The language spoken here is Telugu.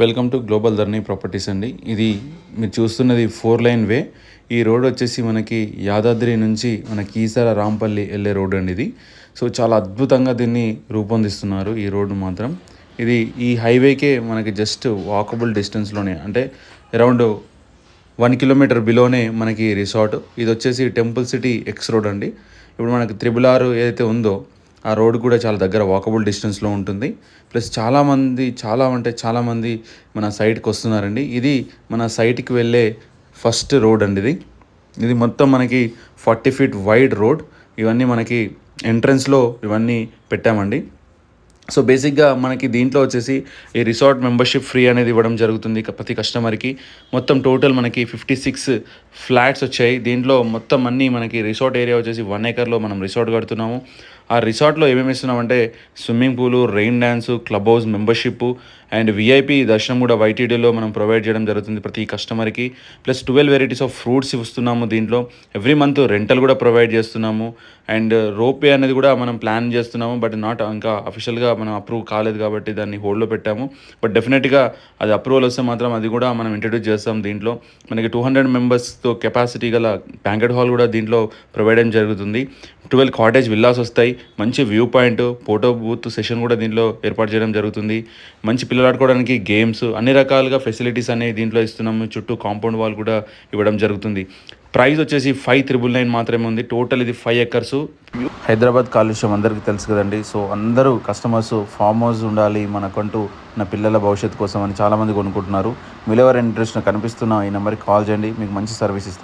Welcome to global Dharni properties అండి. ఇది మీరు చూస్తున్నది ఫోర్ లైన్ వే. ఈ రోడ్ వచ్చేసి మనకి యాదాద్రి నుంచి మన కీసర రాంపల్లి వెళ్ళే రోడ్ అండి ఇది. సో చాలా అద్భుతంగా దీన్ని రూపొందిస్తున్నారు ఈ రోడ్డు మాత్రం. ఇది ఈ హైవేకే మనకి జస్ట్ వాకబుల్ డిస్టెన్స్లోనే అంటే అరౌండ్ వన్ కిలోమీటర్ బిలోనే మనకి రిసార్ట్. ఇది వచ్చేసి టెంపుల్ సిటీ ఎక్స్ రోడ్ అండి. ఇప్పుడు మనకి త్రిబుల్ ఆర్ ఏదైతే ఉందో ఆ రోడ్ కూడా చాలా దగ్గర వాకబుల్ డిస్టెన్స్లో ఉంటుంది. ప్లస్ చాలామంది చాలా అంటే చాలామంది మన సైట్కి వస్తున్నారండి. ఇది మన సైట్కి వెళ్ళే ఫస్ట్ రోడ్ అండి ఇది. ఇది మొత్తం మనకి ఫార్టీ ఫీట్ వైడ్ రోడ్ ఇవన్నీ మనకి ఎంట్రన్స్లో ఇవన్నీ పెట్టామండి. సో బేసిక్గా మనకి దీంట్లో వచ్చేసి ఈ రిసార్ట్ మెంబర్షిప్ ఫ్రీ అనేది ఇవ్వడం జరుగుతుంది ప్రతి కస్టమర్కి మొత్తం టోటల్ మనకి ఫిఫ్టీ సిక్స్ ఫ్లాట్స్ వచ్చాయి. దీంట్లో మొత్తం అన్నీ మనకి రిసార్ట్ ఏరియా వచ్చేసి వన్ ఏకర్లో మనం రిసార్ట్ కడుతున్నాము. ఆ రిసార్ట్లో ఏమేమి ఇస్తున్నామంటే swimming pool rain dance club house membership and VIP దర్శనం కూడా వైటీడీలో మనం ప్రొవైడ్ చేయడం జరుగుతుంది ప్రతి కస్టమర్కి. Plus twelve varieties of fruits ఇస్తున్నాము దీంట్లో. ఎవ్రీ మంత్ రెంటల్ కూడా ప్రొవైడ్ చేస్తున్నాము. అండ్ రోపే అనేది కూడా మనం ప్లాన్ చేస్తున్నాము. బట్ నాట్ ఇంకా అఫీషియల్గా మనం అప్రూవ్ కాలేదు కాబట్టి దాన్ని హోల్డ్లో పెట్టాము. బట్ డెఫినెట్గా అది అప్రూవల్ వస్తే మాత్రం అది కూడా మనం ఇంట్రడ్యూస్ చేస్తాం దీంట్లో. మనకి టూ హండ్రెడ్ మెంబర్స్తో కెపాసిటీ గల బ్యాంకెట్ హాల్ కూడా దీంట్లో ప్రొవైడ్ చేయడం జరుగుతుంది. ట్వెల్వ్ కాటేజ్ విల్లాస్ వస్తాయి. మంచి view point photo booth session కూడా దీంట్లో ఏర్పాటు చేయడం జరుగుతుంది. మంచి పిల్లలు ఆడుకోవడానికి గేమ్స్ అన్ని రకాలుగా ఫెసిలిటీస్ అనేవి దీంట్లో ఇస్తున్నాము. చుట్టూ కాంపౌండ్ వాల్ కూడా ఇవ్వడం జరుగుతుంది. ప్రైస్ వచ్చేసి ఫైవ్ త్రిబుల్ నైన్ మాత్రమే ఉంది. టోటల్ ఇది ఫైవ్ ఎకర్స్ హైదరాబాద్ కాలుష్యం అందరికీ తెలుసు కదండి. సో అందరూ కస్టమర్స్ ఫామ్ హౌస్ ఉండాలి మనకంటూ నా పిల్లల భవిష్యత్తు కోసం అని చాలామంది కొనుక్కుంటున్నారు. మీలో ఎవరైనా ఇంట్రెస్ట్ కనిపిస్తున్న ఈ నెంబర్కి కాల్ చేయండి. మీకు మంచి సర్వీస్ ఇస్తాం.